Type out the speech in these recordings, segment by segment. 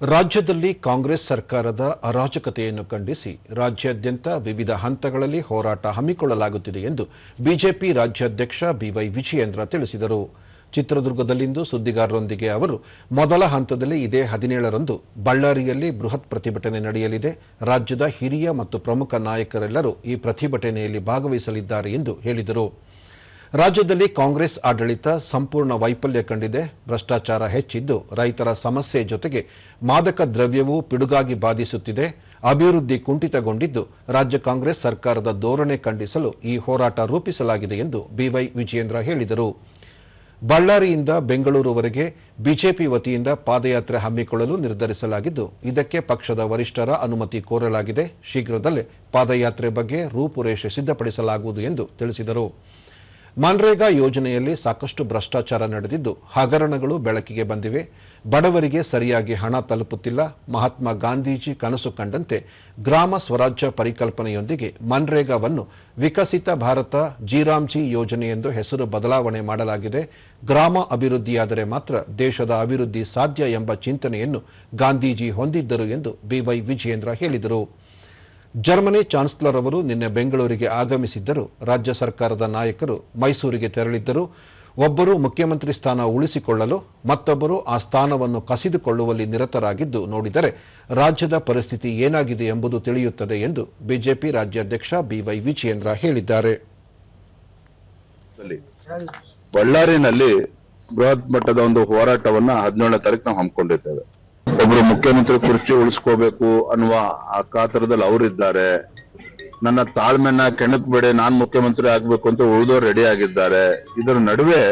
ರಾಜ್ಯದಲ್ಲಿ ಕಾಂಗ್ರೆಸ್ ಸರ್ಕಾರದ ಅರಾಜಕತೆಯನ್ನು ಖಂಡಿಸಿ ರಾಜ್ಯಾದ್ಯಂತ ವಿವಿಧ ಹಂತಗಳಲ್ಲಿ ಹೋರಾಟ ಹಮ್ಮಿಕೊಳ್ಳಲಾಗುತ್ತಿದೆ ಎಂದು ಬಿಜೆಪಿ ರಾಜ್ಯಾಧ್ಯಕ್ಷ ಬಿವೈ ವಿಜಯೇಂದ್ರ ತಿಳಿಸಿದರು. ಚಿತ್ರದುರ್ಗದಲ್ಲಿಂದು ಸುದ್ದಿಗಾರರೊಂದಿಗೆ ಅವರು, ಮೊದಲ ಹಂತದಲ್ಲಿ ಇದೇ ಹದಿನೇಳರಂದು ಬಳ್ಳಾರಿಯಲ್ಲಿ ಬೃಹತ್ ಪ್ರತಿಭಟನೆ ನಡೆಯಲಿದೆ. ರಾಜ್ಯದ ಹಿರಿಯ ಮತ್ತು ಪ್ರಮುಖ ನಾಯಕರೆಲ್ಲರೂ ಈ ಪ್ರತಿಭಟನೆಯಲ್ಲಿ ಭಾಗವಹಿಸಲಿದ್ದಾರೆ ಎಂದು ಹೇಳಿದರು. ರಾಜ್ಯದಲ್ಲಿ ಕಾಂಗ್ರೆಸ್ ಆಡಳಿತ ಸಂಪೂರ್ಣ ವೈಫಲ್ಯ ಕಂಡಿದೆ. ಭ್ರಷ್ಟಾಚಾರ ಹೆಚ್ಚಿದ್ದು ರೈತರ ಸಮಸ್ಯೆ ಜೊತೆಗೆ ಮಾದಕ ದ್ರವ್ಯವೂ ಪಿಡುಗಾಗಿ ಬಾಧಿಸುತ್ತಿದೆ. ಅಭಿವೃದ್ಧಿ ಕುಂಠಿತಗೊಂಡಿದ್ದು ರಾಜ್ಯ ಕಾಂಗ್ರೆಸ್ ಸರ್ಕಾರದ ಧೋರಣೆ ಖಂಡಿಸಲು ಈ ಹೋರಾಟ ರೂಪಿಸಲಾಗಿದೆ ಎಂದು ಬಿವೈ ವಿಜಯೇಂದ್ರ ಹೇಳಿದರು. ಬಳ್ಳಾರಿಯಿಂದ ಬೆಂಗಳೂರುವರೆಗೆ ಬಿಜೆಪಿ ವತಿಯಿಂದ ಪಾದಯಾತ್ರೆ ಹಮ್ಮಿಕೊಳ್ಳಲು ನಿರ್ಧರಿಸಲಾಗಿದ್ದು, ಇದಕ್ಕೆ ಪಕ್ಷದ ವರಿಷ್ಠರ ಅನುಮತಿ ಕೋರಲಾಗಿದೆ. ಶೀಘ್ರದಲ್ಲೇ ಪಾದಯಾತ್ರೆ ಬಗ್ಗೆ ರೂಪುರೇಷೆ ಸಿದ್ಧಪಡಿಸಲಾಗುವುದು ಎಂದು ತಿಳಿಸಿದರು. ಮನ್ರೇಗಾ ಯೋಜನೆಯಲ್ಲಿ ಸಾಕಷ್ಟು ಭ್ರಷ್ಟಾಚಾರ ನಡೆದಿದ್ದು ಹಗರಣಗಳು ಬೆಳಕಿಗೆ ಬಂದಿವೆ. ಬಡವರಿಗೆ ಸರಿಯಾಗಿ ಹಣ ತಲುಪುತ್ತಿಲ್ಲ. ಮಹಾತ್ಮ ಗಾಂಧೀಜಿ ಕನಸು ಕಂಡಂತೆ ಗ್ರಾಮ ಸ್ವರಾಜ್ಯ ಪರಿಕಲ್ಪನೆಯೊಂದಿಗೆ ಮನ್ರೇಗಾವನ್ನು ವಿಕಸಿತ ಭಾರತ ಜಿರಾಮ್ಜಿ ಯೋಜನೆ ಎಂದು ಹೆಸರು ಬದಲಾವಣೆ ಮಾಡಲಾಗಿದೆ. ಗ್ರಾಮ ಅಭಿವೃದ್ಧಿಯಾದರೆ ಮಾತ್ರ ದೇಶದ ಅಭಿವೃದ್ಧಿ ಸಾಧ್ಯ ಎಂಬ ಚಿಂತನೆಯನ್ನು ಗಾಂಧೀಜಿ ಹೊಂದಿದ್ದರು ಎಂದು ಬಿವೈ ವಿಜಯೇಂದ್ರ ಹೇಳಿದರು. ಜರ್ಮನಿ ಚಾನ್ಸಲರ್ ಅವರು ನಿನ್ನೆ ಬೆಂಗಳೂರಿಗೆ ಆಗಮಿಸಿದ್ದರು. ರಾಜ್ಯ ಸರ್ಕಾರದ ನಾಯಕರು ಮೈಸೂರಿಗೆ ತೆರಳಿದ್ದರು. ಒಬ್ಬರು ಮುಖ್ಯಮಂತ್ರಿ ಸ್ಥಾನ ಉಳಿಸಿಕೊಳ್ಳಲು, ಮತ್ತೊಬ್ಬರು ಆ ಸ್ಥಾನವನ್ನು ಕಸಿದುಕೊಳ್ಳುವಲ್ಲಿ ನಿರತರಾಗಿದ್ದು ನೋಡಿದರೆ, ರಾಜ್ಯದ ಪರಿಸ್ಥಿತಿ ಏನಾಗಿದೆ ಎಂಬುದು ತಿಳಿಯುತ್ತದೆ ಎಂದು ಬಿಜೆಪಿ ರಾಜ್ಯಾಧ್ಯಕ್ಷ ಬಿವೈ ವಿಜಯೇಂದ್ರ ಹೇಳಿದ್ದಾರೆ. ಬಳ್ಳಾರಿನಲ್ಲಿ ಬೃಹತ್ ಮಟ್ಟದ ಒಂದು ಹೋರಾಟವನ್ನ ಹದಿನೇಳನೇ ತಾರೀಕು ನಾವು ಹಮ್ಮಿಕೊಂಡಿದ್ದೇವೆ. ಒಬ್ರು ಮುಖ್ಯಮಂತ್ರಿ ಕುರ್ಚಿ ಉಳಿಸ್ಕೋಬೇಕು ಅನ್ನುವ ಆ ಕಾತರದಲ್ಲಿ ಅವರಿದ್ದಾರೆ. ನನ್ನ ತಾಳ್ಮೆನ ಕೆಣಕ್ಬೇಡಿ, ನಾನ್ ಮುಖ್ಯಮಂತ್ರಿ ಆಗ್ಬೇಕು ಅಂತ ಉಳಿದೋರು ರೆಡಿ ಆಗಿದ್ದಾರೆ. ಇದರ ನಡುವೆ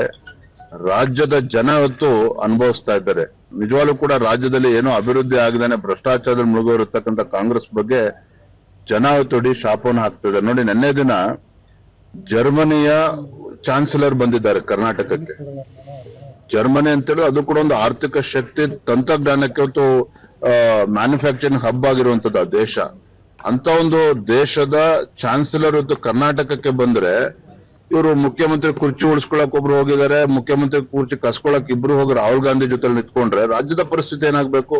ರಾಜ್ಯದ ಜನ ಇವತ್ತು ಅನುಭವಿಸ್ತಾ ಇದ್ದಾರೆ. ನಿಜವಾಗ್ಲೂ ಕೂಡ ರಾಜ್ಯದಲ್ಲಿ ಏನೋ ಅಭಿವೃದ್ಧಿ ಆಗದೇನೆ ಭ್ರಷ್ಟಾಚಾರದಲ್ಲಿ ಮುಳುಗೋರಿರ್ತಕ್ಕಂಥ ಕಾಂಗ್ರೆಸ್ ಬಗ್ಗೆ ಜನ ಇವತ್ತು ಶಾಪವನ್ನು ಹಾಕ್ತಿದ್ದಾರೆ. ನೋಡಿ, ನಿನ್ನೆ ದಿನ ಜರ್ಮನಿಯ ಚಾನ್ಸಲರ್ ಬಂದಿದ್ದಾರೆ ಕರ್ನಾಟಕಕ್ಕೆ. ಜರ್ಮನಿ ಅಂತೇಳಿ ಅದು ಕೂಡ ಒಂದು ಆರ್ಥಿಕ ಶಕ್ತಿ ತಂತ್ರಜ್ಞಾನಕ್ಕೆ ಒಂದು ಮ್ಯಾನುಫ್ಯಾಕ್ಚರಿಂಗ್ ಹಬ್ ಆಗಿರುವಂತದ್ದು ಆ ದೇಶ. ಅಂತ ಒಂದು ದೇಶದ ಚಾನ್ಸಲರ್ ಇವತ್ತು ಕರ್ನಾಟಕಕ್ಕೆ ಬಂದ್ರೆ, ಇವರು ಮುಖ್ಯಮಂತ್ರಿ ಕುರ್ಚಿ ಉಳಿಸ್ಕೊಳಕ್ ಒಬ್ರು ಹೋಗಿದ್ದಾರೆ, ಮುಖ್ಯಮಂತ್ರಿ ಕುರ್ಚಿ ಕಸ್ಕೊಳಕ್ ಇಬ್ರು ಹೋಗಿ ರಾಹುಲ್ ಗಾಂಧಿ ಜೊತೆ ನಿಂತ್ಕೊಂಡ್ರೆ ರಾಜ್ಯದ ಪರಿಸ್ಥಿತಿ ಏನಾಗ್ಬೇಕು?